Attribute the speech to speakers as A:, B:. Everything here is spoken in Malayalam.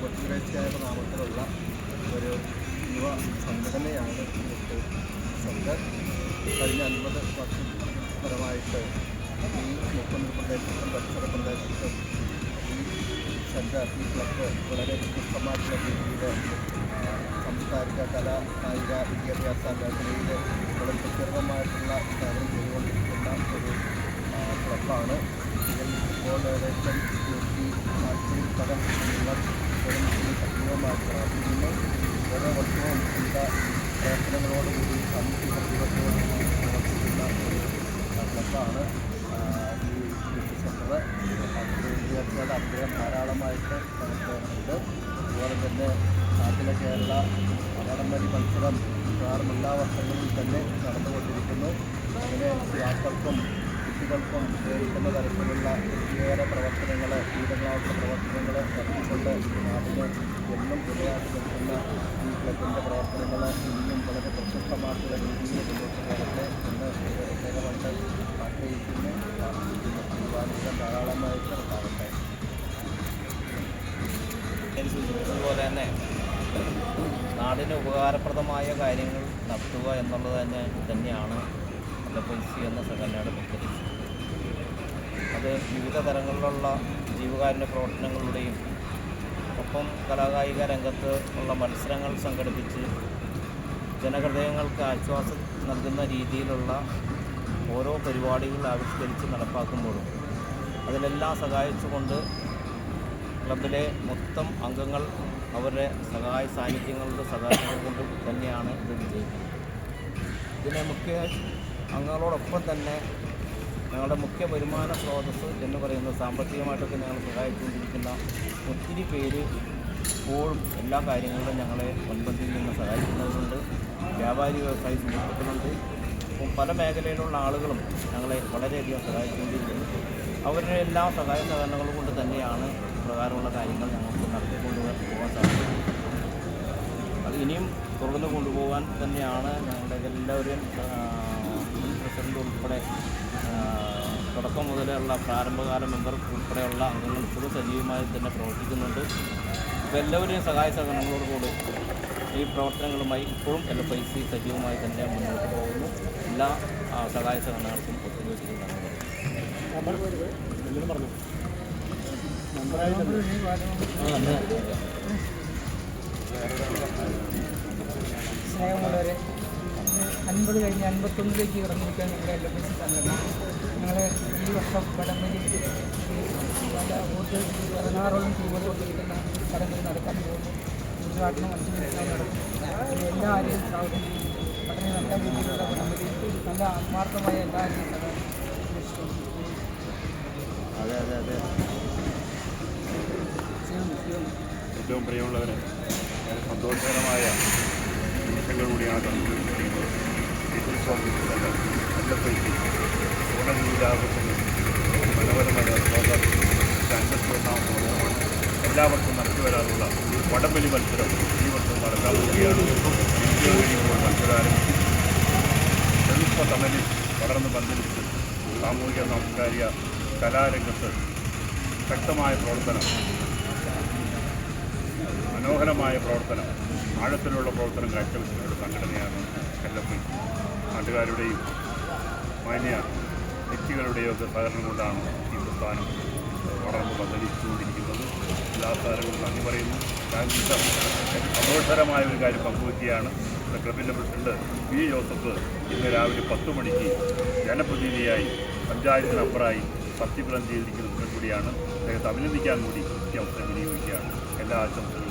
A: സംഘടനയുടെ നാമത്തിലുള്ള ഒരു യുവ സംഘടനയാണ് യൂത്ത് സംഘ്. കഴിഞ്ഞ അൻപത് വർഷപരമായിട്ട് ഈ മുപ്പത് പ്രദേശത്തും പരിസര പ്രദേശത്തും ഈ സംഘ ഈ ക്ലബ്ബ് വളരെ വ്യത്യസ്തമായിട്ടുള്ള രീതിയിൽ സാംസ്കാരിക കല കായിക വിദ്യാഭ്യാസ മേഖലയിൽ വളരെ പ്രത്യേകമായിട്ടുള്ള കാര്യം ചെയ്തുകൊണ്ടിരിക്കുന്ന ഒരു ക്ലബ്ബാണ്. ഇതിൽ ഇപ്പോൾ ഏകദേശം നൂറ്റി കേരളത്തിൽ ഓരോ വർഷവും വിവിധ പ്രവർത്തനങ്ങളോടുകൂടി സാമൂഹ്യ പ്രതിബദ്ധതയോടുകൂടി പ്രവർത്തിക്കുന്ന ഒരു ഈ യൂത്ത് സെന്റർ വിദ്യാർത്ഥികളുടെ അനുഗ്രഹം ധാരാളമായിട്ട് ഉണ്ട് അതുപോലെ കേരള വടംവലി മത്സരം മിക്കവാറും എല്ലാ വർഷങ്ങളിൽ തന്നെ നടന്നുകൊണ്ടിരിക്കുന്നു അങ്ങനെ യുവാക്കൾക്കും കുട്ടികൾക്കും ഉപയോഗിക്കുന്ന തരത്തിലുള്ള ഒത്തിരിയേറെ പ്രവർത്തനങ്ങൾ വിവിധങ്ങളായിട്ടുള്ള പ്രവർത്തനങ്ങൾ നടത്തിക്കൊണ്ട് നാടിന് എന്നും വിലയായിട്ട് നിൽക്കുന്ന ഈ ക്ലബിന്റെ പ്രവർത്തനങ്ങൾ ഇന്നും വളരെ പ്രശസ്തമായിട്ടുള്ള രീതിയിൽ മുന്നോട്ട് പോകട്ടെ എന്ന് പ്രത്യേകമായിട്ട് ആഗ്രഹിക്കുന്നു. പ്രാർത്ഥിക്കുന്നു തീരുമാനിക്കാൻ ധാരാളമായിട്ട് ഉണ്ടാകട്ടെ.
B: അതുപോലെ തന്നെ നാടിന് ഉപകാരപ്രദമായ കാര്യങ്ങൾ നടത്തുക എന്നുള്ളത് തന്നെ തന്നെയാണ് എഫ് എന്ന സംഘടനയുടെ മുഖ്യ ലക്ഷ്യം. അത് വിവിധ തരങ്ങളിലുള്ള ജീവകാരുണ്യ പ്രവർത്തനങ്ങളുടെയും ഒപ്പം കലാകായിക രംഗത്ത് ഉള്ള മത്സരങ്ങൾ സംഘടിപ്പിച്ച് ജനഹൃദയങ്ങൾക്ക് ആശ്വാസം നൽകുന്ന രീതിയിലുള്ള ഓരോ പരിപാടികൾ ആവിഷ്കരിച്ച് നടപ്പാക്കുമ്പോഴും അതിലെല്ലാം സഹായിച്ചുകൊണ്ട് ക്ലബിലെ മൊത്തം അംഗങ്ങൾ അവരുടെ സഹായ സാന്നിധ്യങ്ങളുടെ സഹായങ്ങൾ കൊണ്ട് തന്നെയാണ് ഇത് വിജയിക്കുന്നത് ഇതിനെ മുഖ്യ അംഗങ്ങളോടൊപ്പം തന്നെ ഞങ്ങളുടെ മുഖ്യ വരുമാന സ്രോതസ്സ് എന്ന് പറയുന്നത് സാമ്പത്തികമായിട്ടൊക്കെ ഞങ്ങൾ സഹായിച്ചുകൊണ്ടിരിക്കുന്ന ഒത്തിരി പേര് ഇപ്പോഴും എല്ലാ കാര്യങ്ങളിലും ഞങ്ങളെ മുൻപന്തിയിൽ നിന്ന് സഹായിക്കുന്നവരുണ്ട്. വ്യാപാരി വ്യവസായ സുഹൃത്തുക്കളുണ്ട്. അപ്പം പല മേഖലയിലുള്ള ആളുകളും ഞങ്ങളെ വളരെയധികം സഹായിച്ചുകൊണ്ടിരിക്കുന്നു. അവരുടെ എല്ലാ സഹായ സഹകരണങ്ങളും കൊണ്ട് തന്നെയാണ് പ്രകാരമുള്ള കാര്യങ്ങൾ ഞങ്ങൾക്ക് നടത്തിക്കൊണ്ട് പോകാൻ സാധിക്കുന്നത്. അത് ഇനിയും തുടർന്ന് കൊണ്ടുപോകാൻ തന്നെയാണ് ഞങ്ങളുടെ എല്ലാവരെയും മുൻ പ്രസിഡന്റ് ഉൾപ്പെടെ തുടക്കം മുതലുള്ള പ്രാരംഭകാല മെമ്പർ ഉൾപ്പെടെയുള്ള അംഗങ്ങൾ ഇപ്പോഴും സജീവമായി തന്നെ പ്രവർത്തിക്കുന്നുണ്ട്. അപ്പോൾ എല്ലാവരെയും സഹായ സഹകരണങ്ങളോടുകൂടി ഈ പ്രവർത്തനങ്ങളുമായി ഇപ്പോഴും എൽ എഫ് ഐ സി സജീവമായി തന്നെ മുന്നോട്ട് പോകുന്നു. എല്ലാ സഹായ സഹകരണങ്ങൾക്കും പറഞ്ഞു
C: സ്നേഹമുള്ളവരെ. അൻപത് കഴിഞ്ഞ് അൻപത്തൊന്നിലേക്ക് കടന്നിരിക്കാൻ ഞങ്ങളുടെ എൽ എം എസ് സംഘടന ഞങ്ങൾ ഈ വർഷം വടംവലി പല വോട്ട് പതിനാറോളം ടീമുകൾ കൊണ്ടിരിക്കുന്ന ചടങ്ങുകൾ നടക്കാൻ പോകുന്നു. ഉദ്ഘാടനം അഞ്ച് മിനിറ്റ് നടക്കും എല്ലാ ആരെയും സ്വാഗതം. വളരെ നല്ല രീതിയിലുള്ള വടംവലി. നല്ല ആത്മാർത്ഥമായ എല്ലാ സഹായം
B: അതെ അതെ അതെ.
D: ഏറ്റവും പ്രിയമുള്ളവരെ സന്തോഷകരമായ നിമിഷങ്ങൾ കൂടിയാണ് ഏറ്റവും സ്വാഗതത്തിലല്ല നല്ല പൈസ ഓണജീവിതാഘോഷങ്ങൾ മനോഹരമായ പ്രോഗ്രാം അൻപത്തി ഒന്നാം പ്രോഗ്രാമാണ് എല്ലാവർക്കും നടത്തി വരാനുള്ള വടംവലി മത്സരം ഈ വർഷം നടക്കാൻ പോവുകയാണ്. കഴിയുമ്പോൾ മത്സരം ആരംഭിക്കും എളുപ്പ തണലിൽ വളർന്ന് പന്തലിച്ച് സാമൂഹിക സാംസ്കാരിക കലാരംഗത്ത് ശക്തമായ പ്രവർത്തനം. മനോഹരമായ പ്രവർത്തനം. ആഴത്തിലുള്ള പ്രവർത്തനം കാഴ്ചവെച്ചിട്ടുള്ള സംഘടനയാണ് എൽ നാട്ടുകാരുടെയും മാന്യ വ്യക്തികളുടെയും ഒക്കെ സഹകരണം കൊണ്ടാണ് ഈ പ്രസ്ഥാനം വളർന്ന് പന്തലിച്ചുകൊണ്ടിരിക്കുന്നത് എല്ലാ സ്ഥാനങ്ങളും നന്ദി പറയുന്നു. രാജ്യത്ത് സന്തോഷകരമായ ഒരു കാര്യം പങ്കുവയ്ക്കുകയാണ് ക്ലബിന്റെ പ്രസിഡന്റ് വി ജോസഫ് ഇന്ന് രാവിലെ പത്ത് മണിക്ക് ജനപ്രതിനിധിയായി പഞ്ചായത്ത് നമ്പറായി സത്യപ്രതിജ്ഞ ചെയ്തിരിക്കുന്ന കൂടിയാണ്. അദ്ദേഹത്തെ അഭിനന്ദിക്കാൻ കൂടി ഈ അവസരം വിനിയോഗിക്കുകയാണ്. എല്ലാ ആശംസകളും